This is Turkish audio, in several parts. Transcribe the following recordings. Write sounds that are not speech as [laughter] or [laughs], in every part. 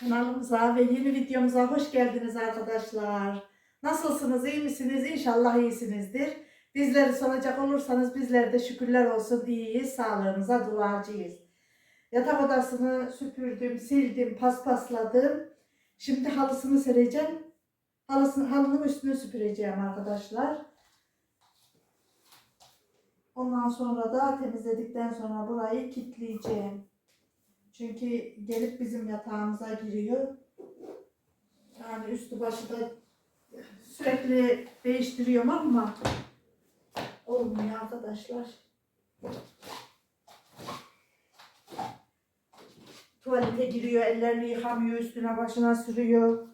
Kanalımıza ve yeni videomuza hoş geldiniz arkadaşlar. Nasılsınız, iyi misiniz? İnşallah iyisinizdir. Bizleri soracak olursanız bizler de şükürler olsun iyiyiz, sağlığımıza duacıyız. Yatak odasını süpürdüm, sildim, paspasladım. Şimdi halısını sereceğim. Halısını, halının üstünü süpüreceğim arkadaşlar. Ondan sonra da temizledikten sonra burayı kilitleyeceğim. Çünkü gelip bizim yatağımıza giriyor. Yani üstü başı da sürekli değiştiriyorum ama olmuyor arkadaşlar. Tuvalete giriyor, ellerini yıkamıyor, üstüne başına sürüyor.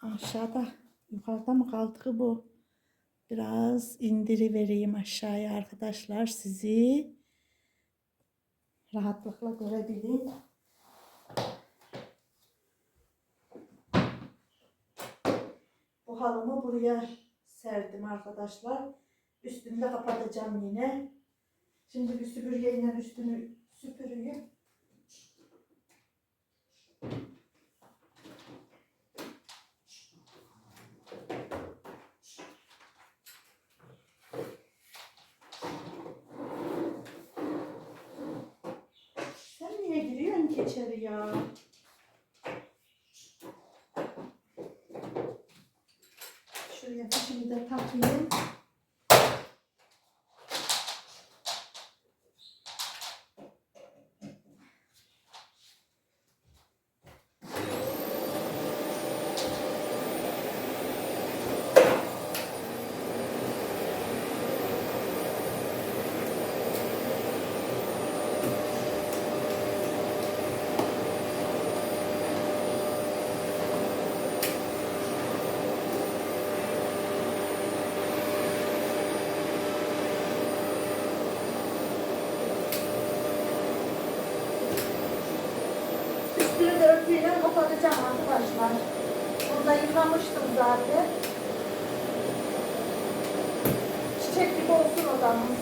Aşağıda, yukarıda mı kaldı bu? Biraz indiri vereyim aşağıya arkadaşlar sizi rahatlıkla görebilin. Bu halımı buraya serdim arkadaşlar. Üstünü de kapatacağım yine. Şimdi bir süpürgeyle üstünü süpüreyim. Sen niye giriyorsun ki içeri ya? Şuraya fişimi de takayım. Üstünü de örtüyle kapatacağım arkadaşlar. Burada yıkamıştım zaten. Çiçek gibi olsun odamız.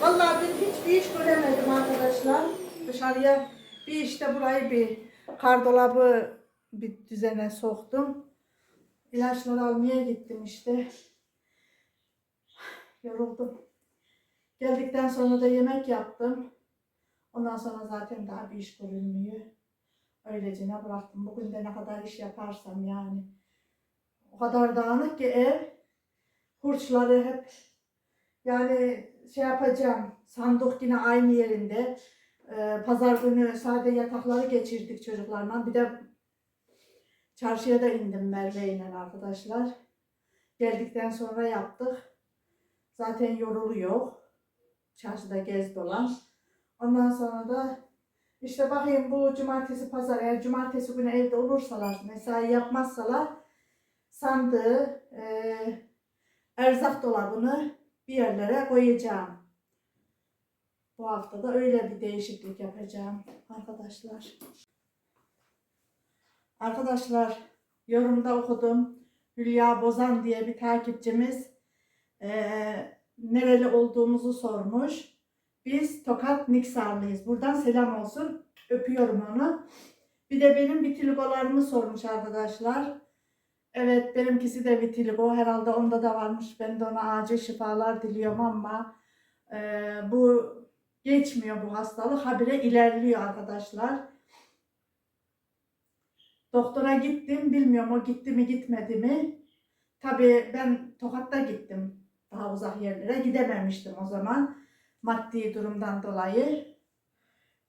Vallahi dün hiçbir iş göremedim arkadaşlar. Dışarıya bir işte burayı bir kardolabı bir düzene soktum. İlaçları almaya gittim işte. Yoruldum. Geldikten sonra da yemek yaptım. Ondan sonra zaten daha bir iş görünmüyor. Öylece ne bıraktım. Bugün de ne kadar iş yaparsam yani. O kadar dağınık ki ev. Hurçları hep yani şey yapacağım. Sandık yine aynı yerinde. Ee, pazar günü sade yatakları geçirdik çocuklarla. Bir de çarşıya da indim Merve ile arkadaşlar. Geldikten sonra yaptık. Zaten yoruluyor. Çarşıda gez dolan. Ondan sonra da işte bakayım bu cumartesi pazar eğer cumartesi günü evde olursalar mesai yapmazsalar sandığı e, erzak dolabını bir yerlere koyacağım. Bu hafta da öyle bir değişiklik yapacağım arkadaşlar. Arkadaşlar yorumda okudum. Hülya Bozan diye bir takipçimiz eee, nereli olduğumuzu sormuş. Biz Tokat Niksarlıyız. Buradan selam olsun. Öpüyorum onu. Bir de benim vitiligolarımı sormuş arkadaşlar. Evet benimkisi de vitiligo. Herhalde onda da varmış. Ben de ona acil şifalar diliyorum ama eee, bu geçmiyor bu hastalık. Habire ilerliyor arkadaşlar. Doktora gittim. Bilmiyorum o gitti mi gitmedi mi. Tabii ben Tokat'ta gittim. Daha uzak yerlere gidememiştim o zaman. Maddi durumdan dolayı.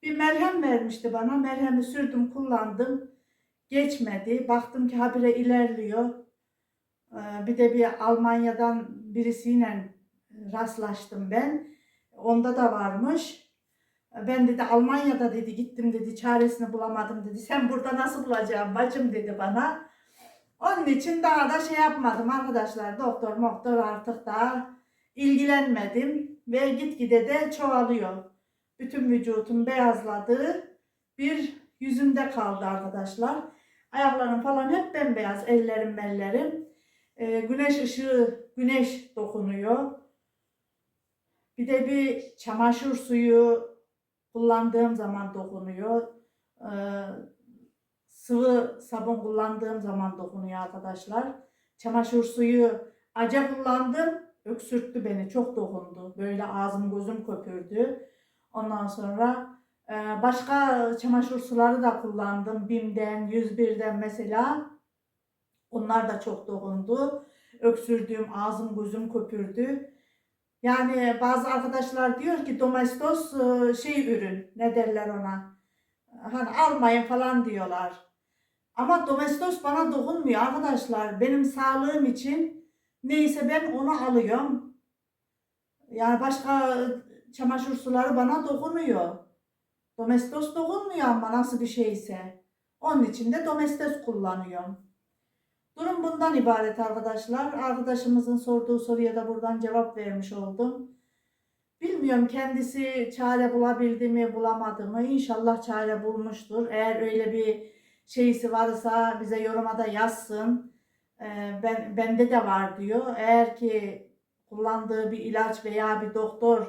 Bir merhem vermişti bana. Merhemi sürdüm kullandım. Geçmedi. Baktım ki habire ilerliyor. Ee, Bir de bir Almanya'dan birisiyle rastlaştım ben. Onda da varmış. Ben dedi Almanya'da dedi gittim dedi çaresini bulamadım dedi. Sen burada nasıl bulacağım bacım dedi bana. Onun için daha da şey yapmadım arkadaşlar. Doktor moktor artık daha ilgilenmedim. Ve gitgide de çoğalıyor. Bütün vücudum beyazladı. Bir yüzümde kaldı arkadaşlar. Ayaklarım falan hep bembeyaz. Ellerim ellerim. Ee, güneş ışığı, güneş dokunuyor. Bir de bir çamaşır suyu kullandığım zaman dokunuyor. Ee, sıvı sabun kullandığım zaman dokunuyor arkadaşlar. Çamaşır suyu aca kullandım. Öksürttü beni. Çok dokundu. Böyle ağzım gözüm köpürdü. Ondan sonra e, başka çamaşır suları da kullandım. Bim'den, 101'den mesela. Onlar da çok dokundu. Öksürdüğüm ağzım gözüm köpürdü. Yani bazı arkadaşlar diyor ki domestos e, şey ürün ne derler ona hani almayın falan diyorlar. Ama domestos bana dokunmuyor arkadaşlar. Benim sağlığım için neyse ben onu alıyorum. Yani başka çamaşır suları bana dokunuyor. Domestos dokunmuyor ama nasıl bir şeyse. Onun için de domestos kullanıyorum. Durum bundan ibaret arkadaşlar. Arkadaşımızın sorduğu soruya da buradan cevap vermiş oldum. Bilmiyorum kendisi çare bulabildi mi bulamadı mı. İnşallah çare bulmuştur. Eğer öyle bir şeysi varsa bize yoruma da yazsın. Ee, ben bende de var diyor. Eğer ki kullandığı bir ilaç veya bir doktor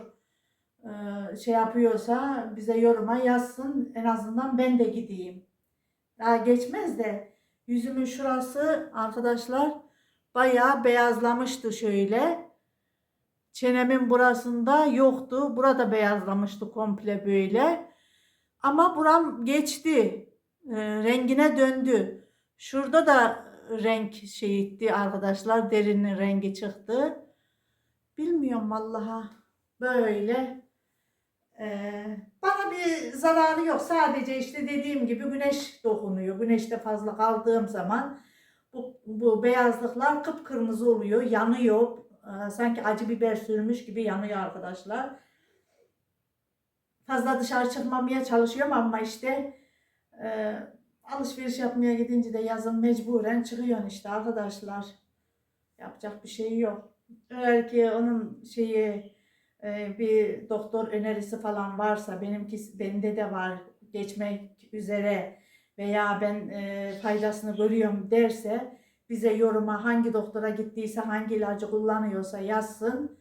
e, şey yapıyorsa bize yoruma yazsın. En azından ben de gideyim. Daha geçmez de yüzümün şurası arkadaşlar bayağı beyazlamıştı şöyle. Çenemin burasında yoktu. Burada beyazlamıştı komple böyle. Ama buram geçti. E, rengine döndü. Şurada da renk şeyitti arkadaşlar. Derinin rengi çıktı. Bilmiyorum vallaha. Böyle. Ee, bana bir zararı yok. Sadece işte dediğim gibi güneş dokunuyor. Güneşte fazla kaldığım zaman bu, bu beyazlıklar kıpkırmızı oluyor, yanıyor. Ee, sanki acı biber sürmüş gibi yanıyor arkadaşlar. Fazla dışarı çıkmamaya çalışıyorum ama işte e, alışveriş yapmaya gidince de yazın mecburen çıkıyorsun işte arkadaşlar. Yapacak bir şey yok. Eğer ki onun şeyi e, bir doktor önerisi falan varsa benimki bende de var geçmek üzere veya ben e, faydasını görüyorum derse bize yoruma hangi doktora gittiyse hangi ilacı kullanıyorsa yazsın.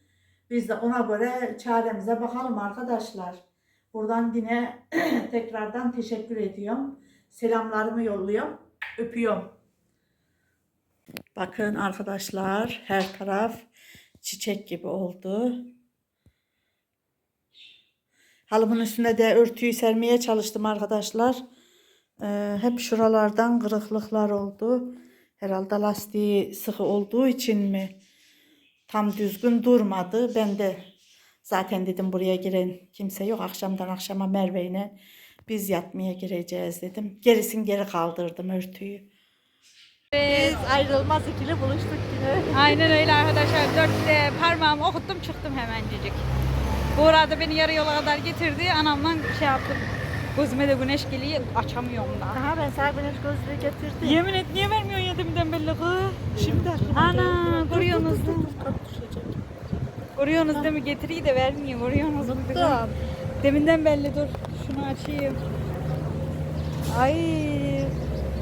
Biz de ona göre çaremize bakalım arkadaşlar. Buradan yine [clears throat] tekrardan teşekkür ediyorum. Selamlarımı yolluyorum. Öpüyorum. Bakın arkadaşlar her taraf çiçek gibi oldu. Halımın üstüne de örtüyü sermeye çalıştım arkadaşlar. Ee, hep şuralardan kırıklıklar oldu. Herhalde lastiği sıkı olduğu için mi? Tam düzgün durmadı. Ben de zaten dedim buraya giren kimse yok. Akşamdan akşama Merve ile biz yatmaya gireceğiz dedim. Gerisin geri kaldırdım örtüyü. Biz ayrılmaz ikili buluştuk yine. Aynen öyle arkadaşlar. Dörtte parmağımı okuttum çıktım hemencecik. Bu arada beni yarı yola kadar getirdi. Anamla şey yaptım. Gözüme de güneş geliyor. Açamıyorum da. Aha ben sana güneş gözlüğü getirdim. Yemin et niye vermiyorsun yedimden belli kız? Şimdi aklıma Ana, geldi. Dur, dur, değil mi? Getiriyi de vermiyor. Görüyorsunuz mu? Unuttum. Deminden belli dur. Şunu açayım. Ay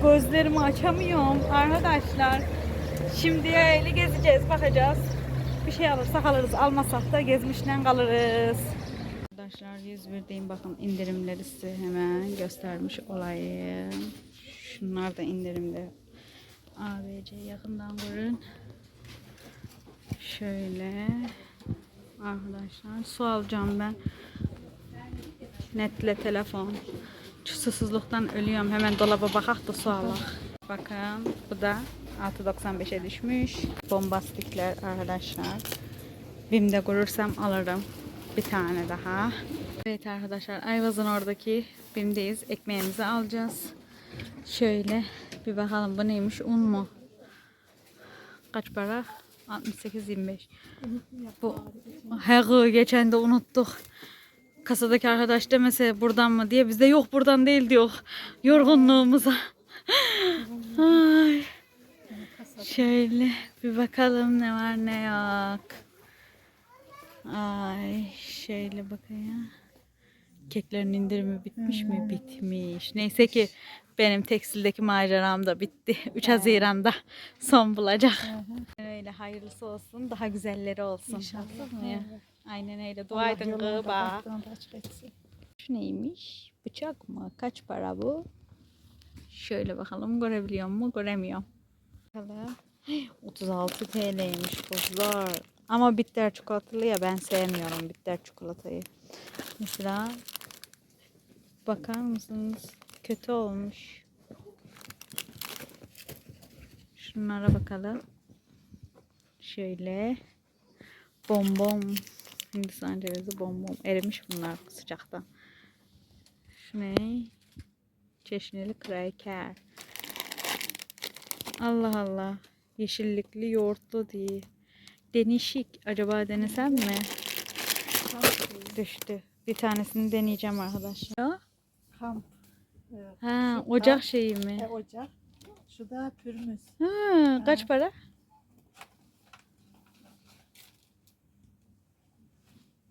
gözlerimi açamıyorum arkadaşlar. Şimdi öyle gezeceğiz bakacağız. Bir şey alırsak alırız almasak da gezmişten kalırız. Arkadaşlar 101'deyim bakın indirimleri size hemen göstermiş olayım. Şunlar da indirimde. ABC yakından görün. Şöyle arkadaşlar su alacağım ben. Netle telefon. Susuzluktan ölüyorum. Hemen dolaba bakak da su alak. Bakın bu da 6.95'e düşmüş. Bombastikler arkadaşlar. Bim'de görürsem alırım. Bir tane daha. Evet arkadaşlar Ayvaz'ın oradaki Bim'deyiz. Ekmeğimizi alacağız. Şöyle bir bakalım bu neymiş un mu? Kaç para? 68-25. Bu her geçen de unuttuk. Kasadaki arkadaş demese buradan mı diye biz de yok buradan değil diyor. Yorgunluğumuza. Ay. Şöyle bir bakalım ne var ne yok. Ay şöyle bakayım. Keklerin indirimi bitmiş mi? Bitmiş. Neyse ki benim tekstildeki maceram da bitti. [laughs] 3 Haziran'da son bulacak. Öyle hayırlısı olsun. Daha güzelleri olsun. İnşallah. Mıyım? Aynen öyle. Dua edin etsin. Şu neymiş? Bıçak mı? Kaç para bu? Şöyle bakalım görebiliyor mu? Göremiyorum. Bakalım. [gasps] 36 TL'ymiş kızlar. Ama bitter çikolatalı ya ben sevmiyorum bitter çikolatayı. Mesela bakar mısınız? Kötü olmuş. Şunlara bakalım. Şöyle. Bonbon. Hindistan cevizi bonbon. Erimiş bunlar sıcaktan. Şu ne? Çeşnili kraker. Allah Allah. Yeşillikli yoğurtlu diye. Denişik. Acaba denesem mi? Düştü. Bir tanesini deneyeceğim arkadaşlar. Kamp. E, Ha, şu ocak kamp, şeyi mi? e, ocak. Şu da pürmüz. Ha, kaç para?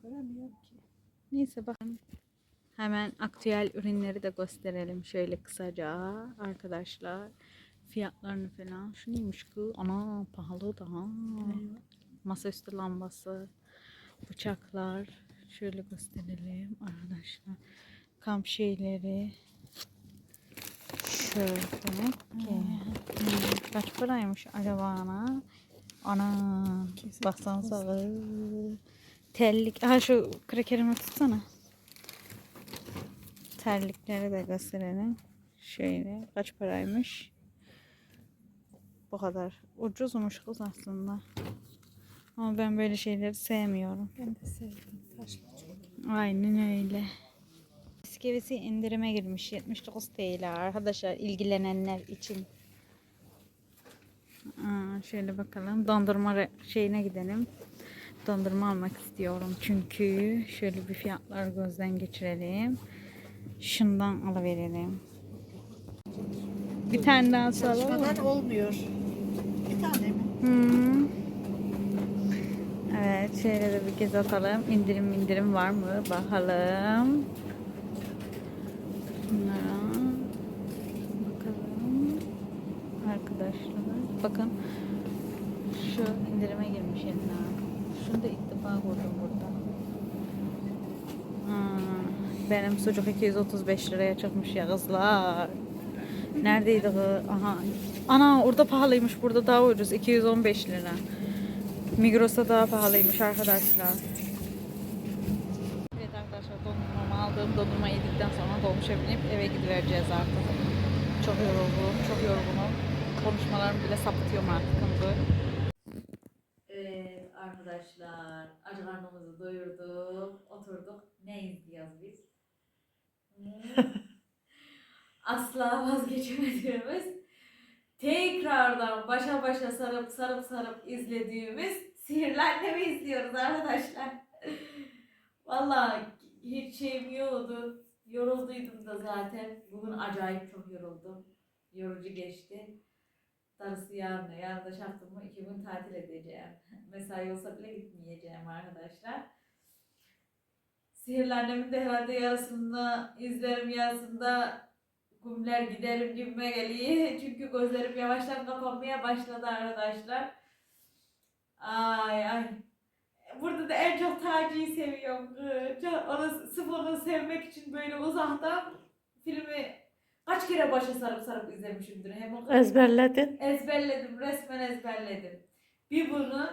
Göremiyorum ki. Neyse bakın. Hemen aktüel ürünleri de gösterelim şöyle kısaca arkadaşlar. Fiyatlarını falan. Şu neymiş ki? Ana pahalı da. ha. Eyvah. Masaüstü lambası, bıçaklar. Şöyle gösterelim arkadaşlar. Kamp şeyleri. Şöyle ki. Hmm, Kaç paraymış acaba ana? Ana. Baksanıza. Terlik. Ha şu krakerimi tutsana. Terlikleri de gösterelim. Şöyle. Kaç paraymış? Bu kadar. Ucuzmuş kız aslında. Ama ben böyle şeyleri sevmiyorum. Ben de sevdim. Taşlı. Aynen öyle. Bisküvisi indirime girmiş. 79 TL arkadaşlar ilgilenenler için. Aa, şöyle bakalım. Dondurma şeyine gidelim. Dondurma almak istiyorum. Çünkü şöyle bir fiyatlar gözden geçirelim. Şundan alıverelim. Bir tane daha alalım. Çalışmadan olmuyor. Bir tane mi? Hmm. Evet, şöyle de bir kez atalım. İndirim indirim var mı? Bakalım. Bunlara bakalım. Arkadaşlar, bakın. Şu indirime girmiş yeniden. Şunu da ilk defa gördüm burada. Hmm. Benim sucuk 235 liraya çıkmış ya kızlar. Neredeydi kız? Aha. Ana orada pahalıymış. Burada daha ucuz. 215 lira. Migros'ta daha pahalıymış arkadaşlar. Evet arkadaşlar dondurmamı aldım. Dondurma yedikten sonra dolmuşa binip eve gidivereceğiz artık. Çok yoruldum. Çok yorgunum. Konuşmalarım bile sapıtıyorum artık. Evet arkadaşlar. Acı karnımızı doyurduk. Oturduk. Ne izliyoruz biz? [laughs] asla vazgeçemediğimiz tekrardan başa başa sarıp sarıp sarıp izlediğimiz Sihirli Annem'i izliyoruz arkadaşlar. Vallahi hiç şeyim yoktu. Yorulduydum da zaten. Bugün acayip çok yoruldum. Yorucu geçti. Darısı yarın. Yarın da şartım mı iki gün tatil edeceğim. [laughs] Mesai olsa bile gitmeyeceğim arkadaşlar. Sihirli Annem'in de herhalde yarısını izlerim yarısında kumler giderim gibime geliyor. [laughs] Çünkü gözlerim yavaştan kapanmaya başladı arkadaşlar. Ay ay. Burada da en çok Taci'yi seviyorum. Ee, onu, onu sevmek için böyle uzaktan filmi kaç kere başa sarıp sarıp izlemişimdir. Hem o Ezberledin. ezberledim, resmen ezberledim. Bir bunu,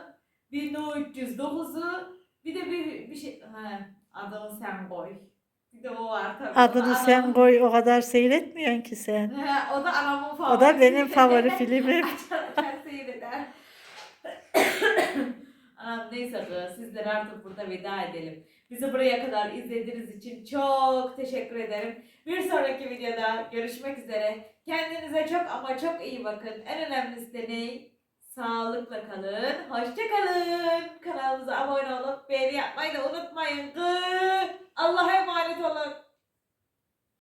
bir No 309'u, bir de bir, bir şey, ha, adını sen koy. Bir de o var tabii. Adını sen koy o kadar seyretmiyorsun ki sen. He, o da anamın. O da benim favori filmim. Açar [laughs] açar seyreder. Anam neyse kız, sizlere artık burada veda edelim. Bizi buraya kadar izlediğiniz için çok teşekkür ederim. Bir sonraki videoda görüşmek üzere. Kendinize çok ama çok iyi bakın. En önemlisi de ne? Sağlıkla kalın. Hoşça kalın. Kanalımıza abone olup beğeni yapmayı da unutmayın. Allah'a emanet olun.